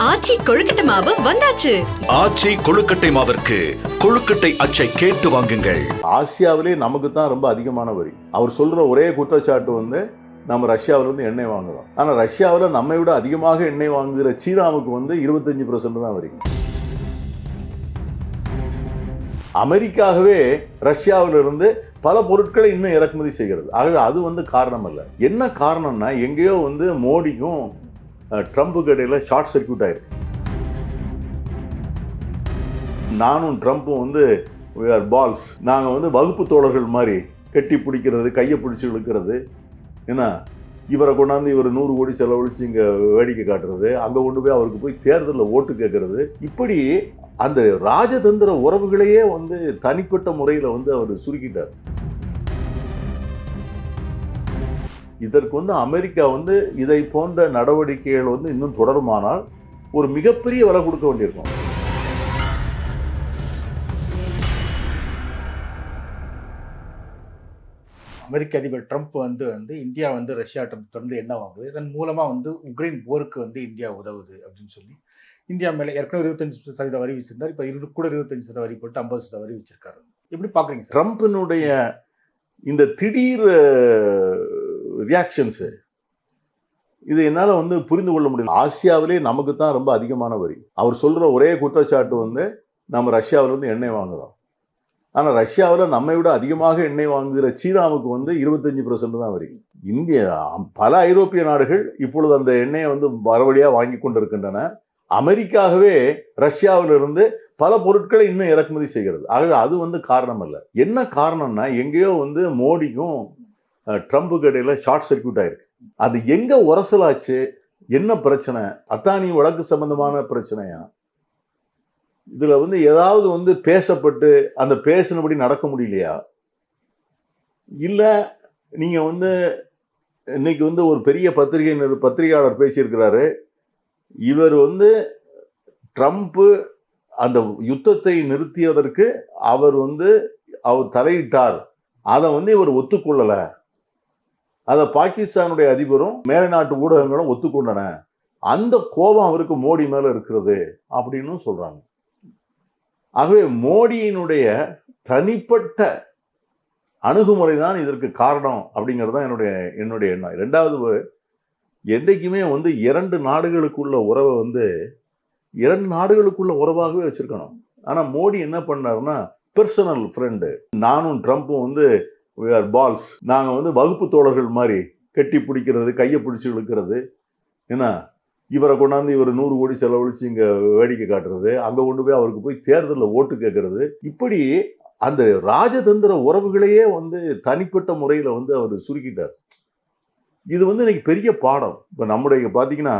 ஆச்சி கொழுக்கட்டை மாவு வந்தாச்சு. ஆச்சி கொழுக்கட்டை மாவிற்கு கொழுக்கட்டை அச்சை கேட்டு வாங்குங்கள். ஆசியாவிலே நமக்கு தான் ரொம்ப அதிகமான வரி. அவர் சொல்ற ஒரே குற்றச்சாட்டு வந்து நம்ம ரஷ்யாவில இருந்து எண்ணெய் வாங்குறோம். ஆனா ரஷ்யாவில் நம்மை விட அதிகமாக எண்ணெய் வாங்குகிற சீனாவுக்கு வந்து இருபத்தஞ்சு பர்சன்ட் தான் வரி. அமெரிக்காகவே ரஷ்யாவில இருந்து பல பொருட்களை இன்னும் இறக்குமதி செய்கிறது. ஆகவே அது வந்து காரணம் அல்ல என்ன காரணம்னா எங்கேயோ வந்து மோடிக்கும் அஹ், ட்ரம்புக்கு இடையில் ஷார்ட் சர்க்யூட் ஆயிருக்கு. நானும் ட்ரம்ப்பும் வந்து பால்ஸ் நாங்கள் வந்து வகுப்பு தோழர்கள் மாதிரி கட்டி பிடிக்கிறது கையை பிடிச்சி இழுக்கிறது. என்ன? இவரை கொண்டாந்து இவர் நூறு கோடி செலவழித்து இங்கே வேடிக்கை காட்டுறது அங்கே கொண்டு போய் அவருக்கு போய் தேர்தலில் ஓட்டு கேட்கறது. இப்படி அந்த ராஜதந்திர உறவுகளையே வந்து தனிப்பட்ட முறையில் வந்து அவர் சுருக்கிட்டார். இதற்கு வந்து அமெரிக்கா வந்து இதை போன்ற நடவடிக்கைகள் வந்து இன்னும் தொடருமானால் ஒரு மிகப்பெரிய விலை கொடுக்க வேண்டியிருக்கும். அமெரிக்க அதிபர் ட்ரம்ப் வந்து வந்து இந்தியா வந்து ரஷ்யா தொடர்ந்து என்ன வாங்குது? இதன் மூலமா வந்து உக்ரைன் போருக்கு வந்து இந்தியா உதவுது அப்படின்னு சொல்லி இந்தியா மேல ஏற்கனவே இருபத்தஞ்சு சதவீத வரி வச்சிருந்தார். இப்போ இரு கூட இருபத்தஞ்சு சதவீத வரி போட்டு ஐம்பது சதவீத வரி வச்சிருக்காரு. எப்படி பாக்குறீங்க சார்? ட்ரம்ப்பினுடைய இந்த திடீர் ரியாக்ஷன்ஸு இது என்னால் வந்து புரிந்து கொள்ள முடியல. ஆசியாவிலே நமக்கு தான் ரொம்ப அதிகமான வரி. அவர் சொல்கிற ஒரே குற்றச்சாட்டு வந்து நம்ம ரஷ்யாவிலேருந்து எண்ணெய் வாங்குகிறோம் ஆனால் ரஷ்யாவில் நம்மை விட அதிகமாக எண்ணெய் வாங்குகிற சீனாவுக்கு வந்து இருபத்தஞ்சி பர்சன்ட் தான் வரி. இந்திய பல ஐரோப்பிய நாடுகள் இப்பொழுது அந்த எண்ணெயை வந்து மறுபடியாக வாங்கி கொண்டிருக்கின்றன. அமெரிக்காகவே ரஷ்யாவிலிருந்து பல பொருட்களை இன்னும் இறக்குமதி செய்கிறது. ஆகவே அது வந்து காரணம் அல்ல என்ன காரணம்னா எங்கேயோ வந்து மோடிக்கும் ட்ரம்புக்கு இடையில் ஷார்ட் சர்க்யூட் ஆயிருக்கு. அது எங்கே உரசலாச்சு? என்ன பிரச்சனை? அத்தானி வழக்கு சம்பந்தமான பிரச்சனையா? இதில் வந்து ஏதாவது வந்து பேசப்பட்டு அந்த பேசினபடி நடக்க முடியலையா? இல்லை நீங்கள் வந்து இன்னைக்கு வந்து ஒரு பெரிய பத்திரிகை பத்திரிகையாளர் பேசியிருக்கிறாரு. இவர் வந்து ட்ரம்ப்பு அந்த யுத்தத்தை நிறுத்தியதற்கு அவர் வந்து அவர் தலையிட்டார். அதை வந்து இவர் ஒத்துக்கொள்ளலை. அதை பாகிஸ்தானுடைய அதிபரும் மேலை நாட்டு ஊடகங்களும் ஒத்துக்கொண்டன. அந்த கோபம் அவருக்கு மோடி மேலே இருக்கிறது அப்படின்னு சொல்கிறாங்க ஆகவே மோடியினுடைய தனிப்பட்ட அணுகுமுறை தான் இதற்கு காரணம் அப்படிங்கிறது தான் என்னுடைய என்னுடைய எண்ணம். ரெண்டாவது என்றைக்குமே வந்து இரண்டு நாடுகளுக்குள்ள உறவை வந்து இரண்டு நாடுகளுக்குள்ள உறவாகவே வச்சுருக்கணும். ஆனால் மோடி என்ன பண்ணாருன்னா பர்சனல் ஃப்ரெண்டு நானும் ட்ரம்ப்பும் வந்து ஆர் பால்ஸ் நாங்கள் வந்து வகுப்பு தோழர்கள் மாதிரி கட்டி பிடிக்கிறது கையை பிடிச்சி இழுக்கிறது. என்ன? இவரை கொண்டாந்து இவர் நூறு கோடி செலவழித்து இங்கே வேடிக்கை காட்டுறது அங்கே கொண்டு போய் அவருக்கு போய் தேர்தலில் ஓட்டு கேட்கறது. இப்படி அந்த ராஜதந்திர உறவுகளையே வந்து தனிப்பட்ட முறையில் வந்து அவர் சுருக்கிட்டார். இது வந்து இன்னைக்கு பெரிய பாடம். இப்போ நம்முடைய பார்த்தீங்கன்னா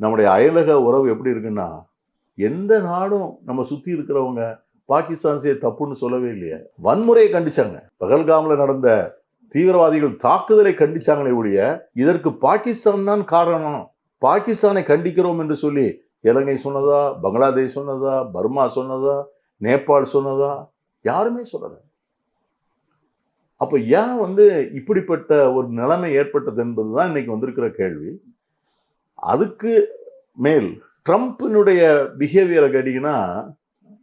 நம்முடைய அயலக உறவு எப்படி இருக்குன்னா எந்த நாடும் நம்ம சுற்றி இருக்கிறவங்க பாகிஸ்தான் செய்ய தப்புன்னு சொல்லவே இல்லையே. வன்முறையை கண்டிச்சாங்க. பகல்காமில் நடந்த தீவிரவாதிகள் தாக்குதலை கண்டிச்சாங்களே ஒழிய இதற்கு பாகிஸ்தான் தான் காரணம். பாகிஸ்தானை கண்டிக்கிறோம் என்று சொல்லி இலங்கை சொன்னதா பங்களாதேஷ் சொன்னதா பர்மா சொன்னதா நேபாள் சொன்னதா யாருமே சொல்லலை. அப்போ ஏன் வந்து இப்படிப்பட்ட ஒரு நிலைமை ஏற்பட்டது என்பது தான் இன்னைக்கு வந்திருக்கிற கேள்வி. அதுக்கு மேல் ட்ரம்ப்பினுடைய பிஹேவியரை கேட்டிங்கன்னா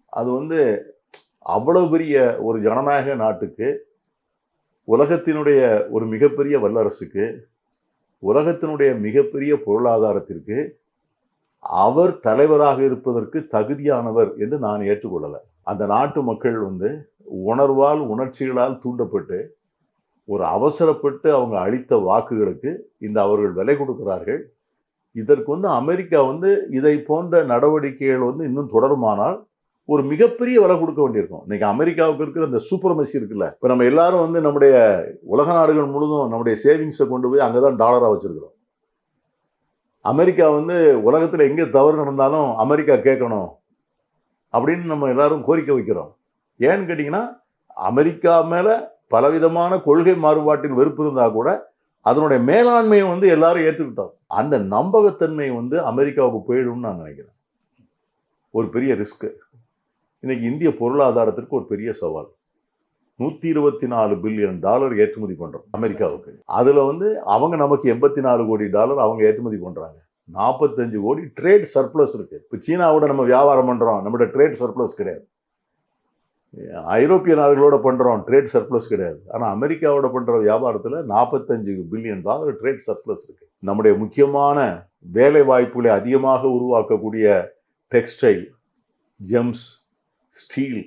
அது வந்து அவ்வளவு பெரிய ஒரு ஜனநாயக நாட்டுக்கு உலகத்தினுடைய ஒரு மிகப்பெரிய வல்லரசுக்கு உலகத்தினுடைய மிகப்பெரிய பொருளாதாரத்திற்கு அவர் தலைவராக இருப்பதற்கு தகுதியானவர் என்று நான் ஏற்றுக்கொள்ளலை. அந்த நாட்டு மக்கள் வந்து உணர்வால் உணர்ச்சிகளால் தூண்டப்பட்டு ஒரு அவசரப்பட்டு அவங்க அளித்த வாக்குகளுக்கு இந்த அவர்கள் விலை கொடுக்கிறார்கள். இதற்கு வந்து அமெரிக்கா வந்து இதை போன்ற நடவடிக்கைகள் வந்து இன்னும் தொடருமானால் ஒரு மிகப்பெரிய விலை கொடுக்க வேண்டியிருக்கும். இன்னைக்கு அமெரிக்காவுக்கு இருக்கிற அந்த சூப்பர்மசி இருக்குல்ல இப்போ நம்ம எல்லாரும் வந்து நம்முடைய உலக நாடுகள் முழுதும் நம்முடைய சேவிங்ஸை கொண்டு போய் அங்கே தான் டாலராக வச்சுருக்குறோம். அமெரிக்கா வந்து உலகத்தில் எங்கே தவறு நடந்தாலும் அமெரிக்கா கேட்கணும் அப்படின்னு நம்ம எல்லாரும் கோரிக்கை வைக்கிறோம். ஏன்னு கேட்டிங்கன்னா அமெரிக்கா மேலே பலவிதமான கொள்கை மாறுபாட்டில் வெறுப்பு இருந்தால் கூட அதனுடைய மேலாண்மையை வந்து எல்லாரும் ஏற்றுக்கிட்டோம். அந்த நம்பகத்தன்மை வந்து அமெரிக்காவுக்கு போயிடும்னு நான் நினைக்கிறேன். ஒரு பெரிய ரிஸ்க்கு இன்னைக்கு இந்திய பொருளாதாரத்திற்கு ஒரு பெரிய சவால். நூற்றி இருபத்தி நாலு பில்லியன் டாலர் ஏற்றுமதி பண்ணுறோம் அமெரிக்காவுக்கு. அதில் வந்து அவங்க நமக்கு எண்பத்தி நாலு கோடி டாலர் அவங்க ஏற்றுமதி பண்ணுறாங்க நாற்பத்தஞ்சு கோடி ட்ரேட் சர்ப்ளஸ் இருக்கு. இப்போ சீனாவோட நம்ம வியாபாரம் பண்றோம் நம்மகிட்ட ட்ரேட் சர்ப்ளஸ் கிடையாது. ஐரோப்பிய நாடுகளோட பண்றோம் ட்ரேட் சர்ப்ளஸ் கிடையாது. ஆனா அமெரிக்காவோட பண்ற வியாபாரத்தில் நாற்பத்தஞ்சு பில்லியன் டாலர் ட்ரேட் சர்ப்ளஸ் இருக்கு. நம்முடைய முக்கியமான வேலை வாய்ப்புகளை அதிகமாக உருவாக்கக்கூடிய டெக்ஸ்டைல் ஜெம்ஸ் ஸ்டீல்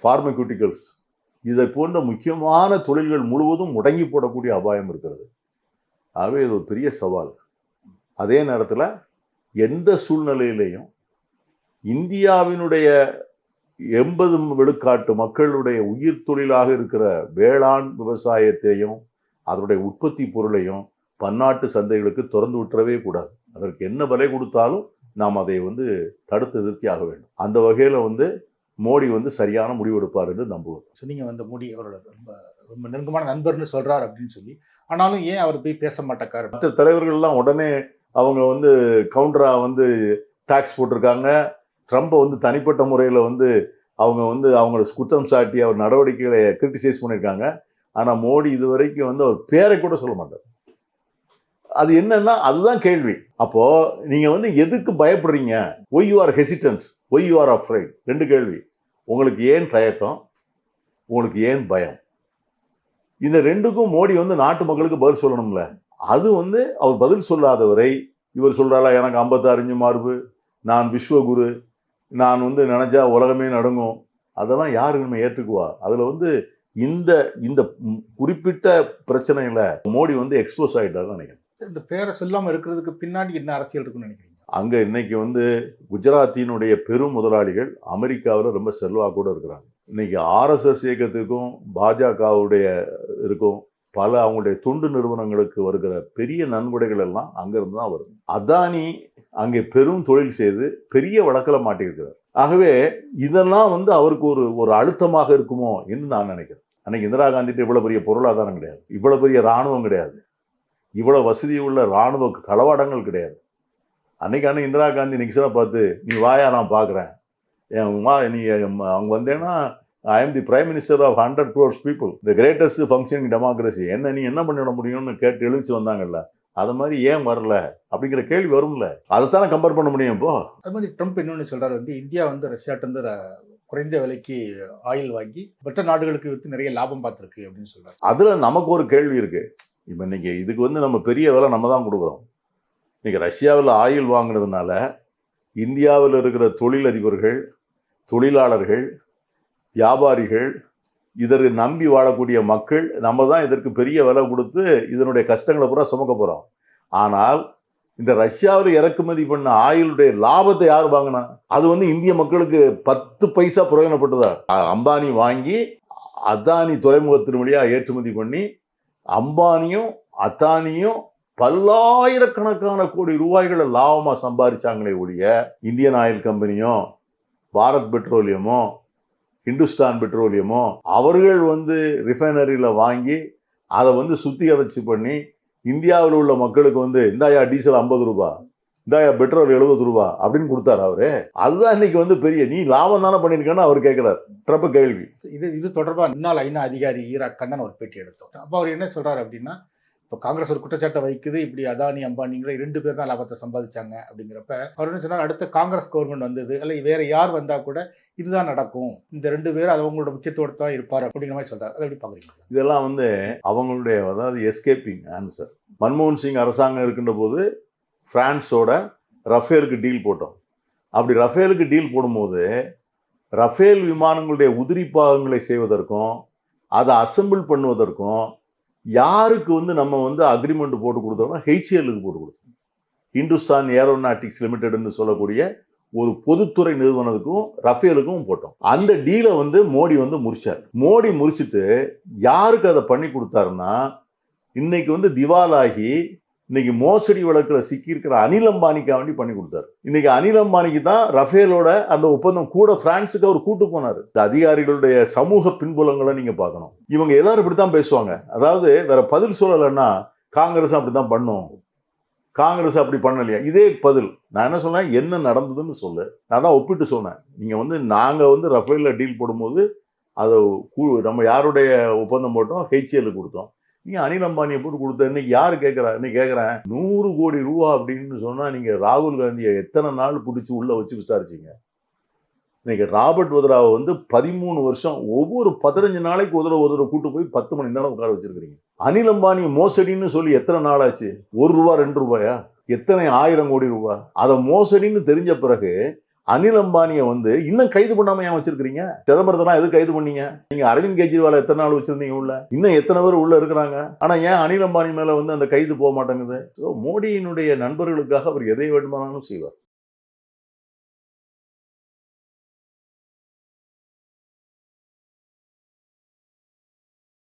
ஃபார்மக்யூட்டிக்கல்ஸ் இதை போன்ற முக்கியமான தொழில்கள் முழுவதும் முடங்கி போடக்கூடிய அபாயம் இருக்கிறது. ஆகவே இது ஒரு பெரிய சவால். அதே நேரத்தில் எந்த சூழ்நிலையிலையும் இந்தியாவினுடைய எண்பது விழுக்காட்டு மக்களுடைய உயிர் தொழிலாக இருக்கிற வேளாண் விவசாயத்தையும் அதனுடைய உற்பத்தி பொருளையும் பன்னாட்டு சந்தைகளுக்கு திறந்து விட்டுறவே கூடாது. அதற்கு என்ன விலை கொடுத்தாலும் நாம் அதை வந்து தடுத்து நிறுத்தி ஆக வேண்டும். அந்த வகையில் வந்து மோடி வந்து சரியான முடிவெடுப்பார் என்று நம்புவோம். ஸோ நீங்கள் வந்து மோடி அவரோட ரொம்ப ரொம்ப நெருக்கமான நண்பர்னு சொல்றார் அப்படின்னு சொல்லி ஆனாலும் ஏன் அவர் போய் பேச மாட்டேக்காரு? மற்ற தலைவர்கள்லாம் உடனே அவங்க வந்து கவுண்டரா வந்து டாக்ஸ் போட்டிருக்காங்க. ட்ரம்ப்பை வந்து தனிப்பட்ட முறையில் வந்து அவங்க வந்து அவங்கள குற்றம் சாட்டி அவர் நடவடிக்கைகளை கிரிட்டிசைஸ் பண்ணியிருக்காங்க. ஆனால் மோடி இதுவரைக்கும் வந்து அவர் பேரை கூட சொல்ல மாட்டார். அது என்னன்னா அதுதான் கேள்வி. அப்போ நீங்க வந்து எதுக்கு பயப்படுறீங்க? Why you are hesitant why you are afraid ரெண்டு கேள்வி. உங்களுக்கு ஏன் தயக்கம்? உங்களுக்கு ஏன் பயம்? இந்த ரெண்டுக்கும் மோடி வந்து நாட்டு மக்களுக்கு பதில் சொல்லணும்ல. அது வந்து அவர் பதில் சொல்லாதவரை இவர் சொல்கிறாரா எனக்கு ஐம்பத்தாறு மார்பு நான் விஸ்வகுரு நான் வந்து நினச்சா உலகமே நடங்கும். அதெல்லாம் யாரு நம்ம ஏற்றுக்குவா? அதில் வந்து இந்த இந்த குறிப்பிட்ட பிரச்சனையில் மோடி வந்து எக்ஸ்போஸ் ஆகிட்டார் நினைக்கிறேன். இந்த பேரை சொல்லாமல் இருக்கிறதுக்கு பின்னாடி என்ன அரசியல் இருக்குன்னு நினைக்கிறீங்க? அங்கே இன்னைக்கு வந்து குஜராத்தினுடைய பெரும் முதலாளிகள் அமெரிக்காவில் ரொம்ப செல்வாக்கூட இருக்கிறாங்க. இன்னைக்கு ஆர்எஸ்எஸ் இயக்கத்துக்கும் பாஜகவுடைய இருக்கும் பல அவங்களுடைய தொண்டு நிறுவனங்களுக்கு வருகிற பெரிய நன்கொடைகள் எல்லாம் அங்கேருந்து தான் வரும் அதானி அங்கே பெரும் தொழில் செய்து பெரிய வழக்கில் மாட்டியிருக்கிறார். ஆகவே இதெல்லாம் வந்து அவருக்கு ஒரு ஒரு அழுத்தமாக இருக்குமோ என்று நான் நினைக்கிறேன். அன்னைக்கு இந்திரா காந்திட்டு இவ்வளோ பெரிய பொருளாதாரம் கிடையாது. இவ்வளோ பெரிய ராணுவம் கிடையாது. இவ்வளோ வசதி உள்ள இராணுவ தளவாடங்கள் கிடையாது. அன்னைக்கு அன்னைக்கு இந்திரா காந்தி நிக்சனை பார்த்து நீ வாயா நான் பார்க்குறேன் என் வா நீ அவங்க வந்தேன்னா I am the prime minister of hundred crores people the greatest functioning democracy என்ன நீ என்ன பண்ணிட முடியும்னு கேட்டு எழுச்சி வந்தாங்கல்ல? அது மாதிரி ஏன் வரல? அப்படிங்கிற கேள்வி வரும்ல. அதைத்தானே கம்பேர் பண்ண முடியும் இப்போ. அது மாதிரி ட்ரம்ப் இன்னொன்று சொல்றாரு வந்து இந்தியா வந்து ரஷ்யாட்ட இருந்து ர- குறைந்த விலைக்கு ஆயில் வாங்கி மற்ற நாடுகளுக்கு விற்று நிறைய லாபம் பார்த்துருக்கு அப்படின்னு சொல்றாரு. அதுல நமக்கு ஒரு கேள்வி இருக்கு. இப்போ இன்னைக்கு இதுக்கு வந்து நம்ம பெரிய விலை நம்ம தான் கொடுக்குறோம். இன்றைக்கி ரஷ்யாவில் ஆயில் வாங்கினதுனால இந்தியாவில் இருக்கிற தொழிலதிபர்கள் தொழிலாளர்கள் வியாபாரிகள் இதற்கு நம்பி வாழக்கூடிய மக்கள் நம்ம தான் இதற்கு பெரிய விலை கொடுத்து இதனுடைய கஷ்டங்களை பூரா சுமக்க போகிறோம் ஆனால் இந்த ரஷ்யாவில் இறக்குமதி பண்ண ஆயிலுடைய லாபத்தை யார் வாங்கினா? அது வந்து இந்திய மக்களுக்கு பத்து பைசா பிரயோஜனப்பட்டதா? அம்பானி வாங்கி அதானி துறைமுகத்தின் வழியாக ஏற்றுமதி பண்ணி அம்பானியும் அத்தானியும் பல்லாயிரக்கணக்கான கோடி ரூபாய்களை லாபமாக சம்பாதிச்சாங்களே ஒழிய இந்தியன் ஆயில் கம்பெனியும் பாரத் பெட்ரோலியமோ ஹிந்துஸ்தான் பெட்ரோலியமோ அவர்கள் வந்து ரிஃபைனரியில் வாங்கி அதை வந்து சுத்திகரிச்சு பண்ணி இந்தியாவில் உள்ள மக்களுக்கு வந்து இந்தாயா டீசல் ஐம்பது ரூபா இந்தாயா பெட்ரோல் எழுபது ரூபா அப்படின்னு கொடுத்தாரு அவரு. அதுதான் இன்னைக்கு வந்து பெரிய நீ லாபம் தானே பண்ணியிருக்கேன்னு அவர் கேட்கிறார். ட்ரப்ப கேள்வி. இது இது தொடர்பாக முன்னாள் ஐநா அதிகாரி ஈராக் கண்ணன் ஒரு பேட்டி எடுத்தோம். அப்போ அவர் என்ன சொல்றாரு அப்படின்னா இப்போ காங்கிரஸ் ஒரு குற்றச்சாட்டை வைக்குது இப்படி அதானி அம்பானிங்கிற ரெண்டு பேர் தான் லாபத்தை சம்பாதிச்சாங்க அப்படிங்கிறப்ப அவர் என்ன சொன்னார் அடுத்த காங்கிரஸ் கவர்மெண்ட் வந்தது அல்ல வேற யார் வந்தால் கூட இதுதான் நடக்கும். இந்த ரெண்டு பேர் அது அவங்களோட முக்கியத்துவத்தை தான் இருப்பார் அப்படிங்கிற மாதிரி சொல்றாரு. அதை எப்படி பார்க்குறீங்க இதெல்லாம் வந்து அவங்களுடைய அதாவது எஸ்கேப்பிங் ஆன்சர் மன்மோகன் சிங் அரசாங்கம் இருக்கின்ற போது பிரான்ஸோட ரஃபேலுக்கு டீல் போட்டோம். அப்படி ரஃபேலுக்கு டீல் போடும்போது ரஃபேல் விமானங்களுடைய உதிரி பாகங்களை செய்வதற்கும் அதை அசெம்பிள் பண்ணுவதற்கும் யாருக்கு வந்து நம்ம வந்து அக்ரிமெண்ட் போட்டு கொடுத்தோம்னா ஹெச்ஏலுக்கு போட்டு கொடுத்தோம். இந்துஸ்தான் ஏரோநாட்டிக்ஸ் லிமிடெட்னு சொல்லக்கூடிய ஒரு பொதுத்துறை நிறுவனத்துக்கும் ரஃபேலுக்கும் போட்டோம். அந்த டீலை வந்து மோடி வந்து முறிச்சார். மோடி முறிச்சிட்டு யாருக்கு அதை பண்ணி கொடுத்தாருன்னா இன்னைக்கு வந்து திவாலாகி இன்னைக்கு மோசடி வழக்கில் சிக்கியிருக்கிற அனில் அம்பானிக்கா வேண்டி பண்ணி கொடுத்தாரு. இன்னைக்கு அனில் அம்பானிக்கு தான் ரஃபேலோட அந்த ஒப்பந்தம் கூட பிரான்ஸுக்கு அவர் கூட்டு போனார். இந்த அதிகாரிகளுடைய சமூக பின்புலங்களை நீங்க பார்க்கணும். இவங்க எல்லாரும் இப்படித்தான் பேசுவாங்க. அதாவது வேற பதில் சொல்லலைன்னா காங்கிரஸ் அப்படித்தான் பண்ணும். காங்கிரஸ் அப்படி பண்ணலையா? இதே பதில். நான் என்ன சொன்னேன்? என்ன நடந்ததுன்னு சொல்லு. நான் தான் ஒப்பிட்டு சொன்னேன். நீங்கள் வந்து நாங்கள் வந்து ரஃபேலில் டீல் போடும்போது அதை கூ- நம்ம யாருடைய ஒப்பந்தம் போட்டோம்? ஹெச்ஏலுக்கு கொடுத்தோம். நீங்க அனில் அம்பானியை போட்டு கொடுத்த இன்னைக்கு யார் கேட்கறா இன்னைக்கு கேட்கறேன் நூறு கோடி ரூபா அப்படின்னு சொன்னா நீங்க ராகுல் காந்தியை எத்தனை நாள் பிடிச்சி உள்ள வச்சு விசாரிச்சீங்க? இன்னைக்கு ராபர்ட் வதராவை வந்து பதிமூணு வருஷம் ஒவ்வொரு பதினஞ்சு நாளைக்கு ஒரு தடவை ஒரு தடவை கூட்டு போய் பத்து மணி நேரம் உட்கார வச்சிருக்கீங்க அனில் அம்பானி மோசடின்னு சொல்லி எத்தனை நாள் ஆச்சு? ஒரு ரூபா ரெண்டு ரூபாயா? எத்தனை ஆயிரம் கோடி ரூபாய் அதை மோசடின்னு தெரிஞ்ச பிறகு அனில் அம்பானியை வந்து இன்னும் கைது பண்ணாம ஏன் வச்சிருக்கீங்க சிதம்பரத்தெல்லாம் எது கைது பண்ணீங்க? நீங்க அரவிந்த் கெஜ்ரிவால் எத்தனை நாள் வச்சிருந்தீங்க உள்ள? இன்னும் எத்தனை பேர் உள்ள இருக்கிறாங்க? ஆனா ஏன் அனில் அம்பானி மேல வந்து அந்த கைது போக மாட்டேங்குது? மோடியினுடைய நண்பர்களுக்காக அவர் எதை வேண்டுமானாலும் செய்வார்.